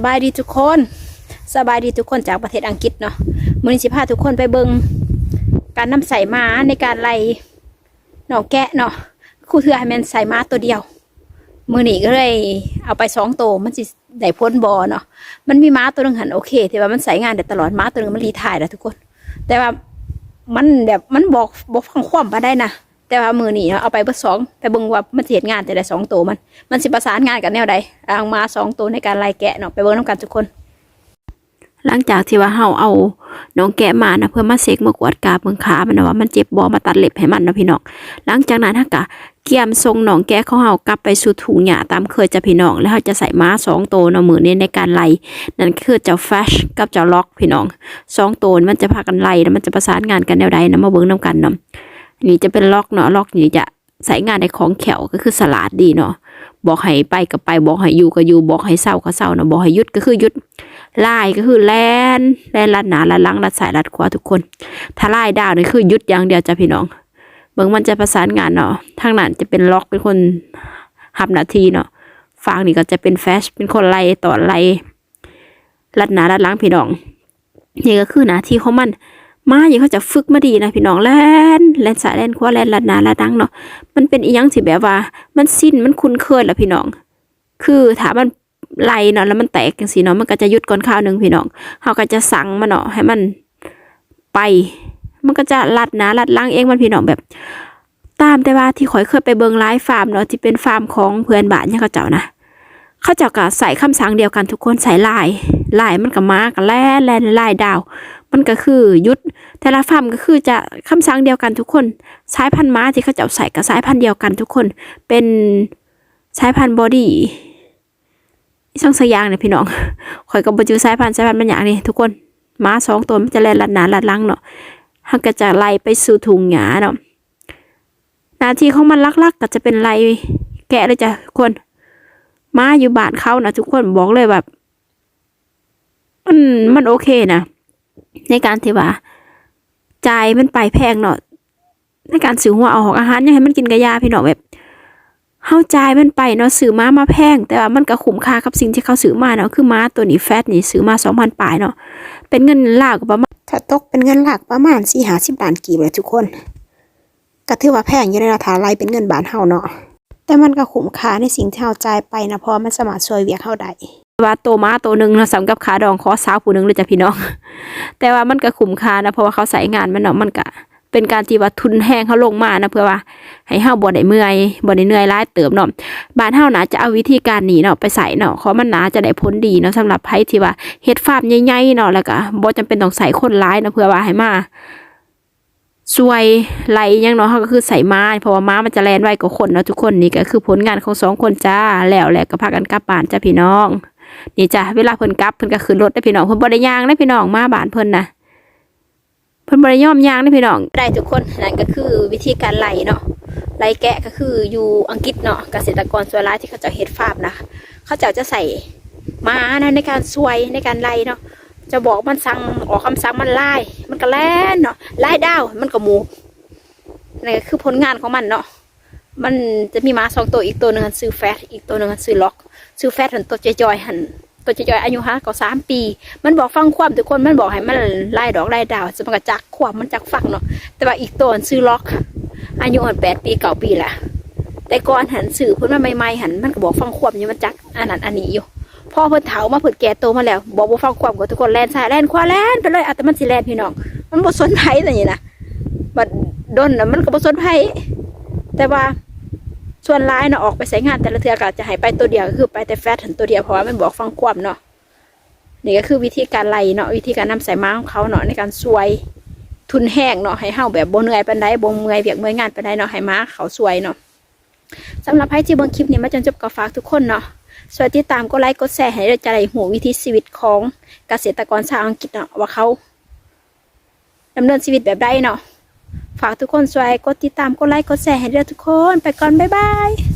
สบายดีทุกคน สบายดีทุกคนจากประเทศอังกฤษเนาะมือนี้สิพาทุกคนไปเบิงการนำใส่ม้าในการไล่หนองแกะเนาะครู่เทือให้มันใส่ม้าตัวเดียว มือนี้ก็เลยเอาไปสองตัวมันสิได้พ้นบอเนาะมันมีม้าตัวหนึงหันโอเค แต่ว่ามันใส่งานได้ตลอดม้าตัวหนึงมันรีไทายแล้วทุกคน แต่ว่ามันแบบมันบอกบอกฟังความมาได้นะ แต่ว่ามือนี้เนาะเอาไปเบอร์สองไปเบิ่งว่ามันสิเฮ็ดงานแต่ได้สองตัวมัน มันสิประสานงานกันแนวใดเอามาสองตัวในการไล่แกะเนาะไปเบิ่งน้ำกันทุกคน หลังจากที่ว่าเฮาเอาน้องแกะมานะเพื่อมาเซ็กมากวดกาเมืองขามันนะว่ามันเจ็บบ่มาตัดเล็บให้มันนะพี่น้องหลังจากนั้นฮะกะเกี่ยมทรงน้องแกะของเฮากลับไปสู่ถุงหญ้าตามเคยจะพี่น้อง แล้วเฮาจะใส่ม้าสองตัวเนาะมือนี้ในการไล่นั่นคือเจ้าแฟชกับเจ้าล็อกพี่น้องสองตัวมันจะพากันไล่แล้วมันจะประสานงานกันแนวใดนะมาเบิ่งนํกันเนาะ นี่จะเป็นล็อกเนาะล็อกนี่จะใส่งานในของแขวก็คือสลัดดีเนาะบอกให้ไปก็ไปบอกให้อยู่ก็อยู่บอกให้เศร้าก็เศร้าเนาะบอกให้ยุดก็คือยุดลายก็คือแลนแลนลัดหนาลัดลังลัดสายลัดขวาทุกคน ถ้าลายดาวนี่คือยุดอย่างเดียวจ้ะพี่น้องเบิ่งมันจะประสานงานเนาะทางนั้นจะเป็นล็อกเป็นคนหับนาทีเนาะฟางนี่ก็จะเป็นแฟชเป็นคนไล่ต่อไล่ลัดหนาลัดลังพี่น้องนี่ก็คือหน้าที่ของมัน มาอย่างเขาจะฝึกมาดีนะพี่น้องแลนแลนสายแลนขวาแลนลัดนาลัดหลังเนาะมันเป็นอีหยังที่แบบว่า มันสิ้นมันคุ้นเคยแล้วพี่น้อง คือถ้ามันไหลเนาะแล้วมันแตกจังซี่เนาะมันก็จะหยุดก่อนข้าวหนึ่งพี่น้องเขาก็จะสั่งมันเนาะให้มันไป มันก็จะลัดนาลัดล่างเองมันพี่น้องแบบตามแต่ว่าที่ข่อยเคยไปเบิงไลฟ์ฟาร์มเนาะที่เป็นฟาร์มของเพื่อนบ้านเนี่ยเขาเจ้านะเขาเจ้าก็ใส่คำสั่งเดียวกันทุกคนใส่ลายลายมันก็มาก็แล่นแล่นลายดาว มันก็คือยุดแต่ละฟาร์มก็คือจะคำสั่งเดียวกันทุกคน สายพันธุ์ม้าที่เขาเจ้าใส่กับสายพันธุ์เดียวกันทุกคน เป็นสายพันธุ์บอดี้ช่องสยางเนี่ยพี่น้องข่อยก็บ่จือสายพันธุ์สายพันธุ์มันอย่างนี้ทุกคนม้าสองตัวมันจะแล่นลัดหนาลัดลังเนาะมันก็จะไล่ไปสู่ถุงหญ้าเนาะหน้าที่ของมันลักๆ ก็จะเป็นไล่แกะเลยจ้ะทุกคนม้าอยู่บ้านเขานะทุกคนบอกเลยแบบมันมันโอเคนะ ในการที่ว่าจ่ายมันไปแพงเนาะในการซื้อหัวเอาของอาหารยังให้มันกินกระยาพี่เน้องแบบเฮาจ่ายมันไปเนาะซื้อม้ามาแพง แต่ว่ามันก็คุ้มค่ากับสิ่งที่เขาซื้อมาเนาะคือม้าตัวนี้แฟตนี่ซื้อมา2,000ปลายเนาะเป็นเงินหลาวก็ประมาณถ้าตกเป็นเงินหลักประมาณ4-50ล้านกีบเลยทุกคนก็ถือว่าแพงอยู่ในราคาไล่เป็นเงินบาทเฮาเนาะแต่มันก็คุ้มค่าในสิ่งที่เฮาจ่ายไปนะเพราะมันสามารถช่วยเวียกเฮาได้ ว่าตัวม้าตัวหนึ่งเนาะสำกับขาดองขอสาวผู้หนึ่งเลยจ้ะพี่น้อง แต่ว่ามันก็คุ้มค่านะเพราะว่าเขาใส่งานมันเนาะมันก็เป็นการที่ว่าทุนแห้งเขาลงมานะเพื่อว่า ให้เฮาบ่ได้เมื่อยบ่ได้เหนื่อยร้ายเติบเนาะบ้านเฮานะจะเอาวิธีการนี้เนาะไปใส่เนาะขอมันหนาจะได้ผลดีเนาะสำหรับไผที่ว่าเฮ็ดฟาร์มใหญ่ๆเนาะแล้วก็บ่จำเป็นต้องใส่คนร้ายนะเพื่อว่าให้มาช่วยไหลยังเนาะเฮาก็คือใส่ม้าเพราะว่าม้ามันจะแลนไวกว่าคนเนาะทุกคนนี่ก็คือผลงานของสองคนจ้าแล้วแหละก็พากันกลับบ้านจ้าพี่น้อง นี่จ้ะเวลาเพิ่นกลับเพิ่นก็ขึ้นรถได้พี่น้องเพิ่นบ่ได้ย่างได้พี่น้องมาบ้านเพิ่นนะเพิ่นบริย่อมยางนะพี่น้องได้ทุกคนนั่นก็คือวิธีการไล่เนาะไล่แกะก็คืออยู่อังกฤษเนาะเกษตรกรส่วนร้ายที่เขาจะเฮ็ดฟาร์มนะเขาจะจะใส่ม้านะในการช่วยในการไล่เนาะจะบอกมันสั่งออกคำสั่งมันไล่มันก็แล่นเนาะไล่ดาวมันก็หมูนั่นก็คือผลงานของมันเนาะ มันจะมีม้าสองตัวอีกตัวหนึ่งหันซื้อแฟตอีกตัวหนึ่งหันซื้อล็อก ซื้อแฟตหันตัวจอยหันตัวจอยอายุฮะก็สามปี มันบอกฟังความทุกคนมันบอกให้มันไล่ดอกไล่ดาวจะมันก็จักความมันจักฟังเนาะแต่ว่าอีกตัวซื้อล็อก อายุอ่อนแปดปีเก้าปีละแต่ก่อนหันสื่อเพิ่นมาใหม่ๆหันมันก็บอกฟังความอยู่มันจักอันนั้นอันนี้อยู่พอเพิ่นเถามาเพิ่นแก่โตมาแล้ว บอกบ่ฟังความกับทุกคนแล่นซ้ายแล่นขวาแล่นไปเลยอาแต่มันสิแล่นพี่น้องมันบ่สนไผแต่นี่นะบัดดนน่ะมันก็บ่สนไผแต่ว่า ส่วนร้ายเนาะออกไปใช้งานแต่ละเทือก็จะให้ไปตัวเดียวก็คือไปแต่แฟตหันตัวเดียวเพราะว่ามันบอกฟังความเนาะนี่ก็คือวิธีการไล่เนาะวิธีการนำสายม้าของเขาเนาะในการสวยทุนแห้งเนาะให้เฮาแบบโบเนื่อยปานใดบ่เมื่อยเวียกเมื่อยงานปานใดเนาะให้ม้าเขาสวยเนาะสำหรับใครที่เบิ่งคลิปนี้มาจนจบก็ฝากทุกคนเนาะสวยติดตามกดไลค์กดแชร์ให้เราจะได้หูวิธีชีวิตของเกษตรกรชาวอังกฤษเนาะว่าเขาดำเนินชีวิตแบบใดเนาะ ฝากทุกคนสวยกดติดตามกดไลค์กดแชร์ให้เราทุกคน ไปก่อน บ๊ายบาย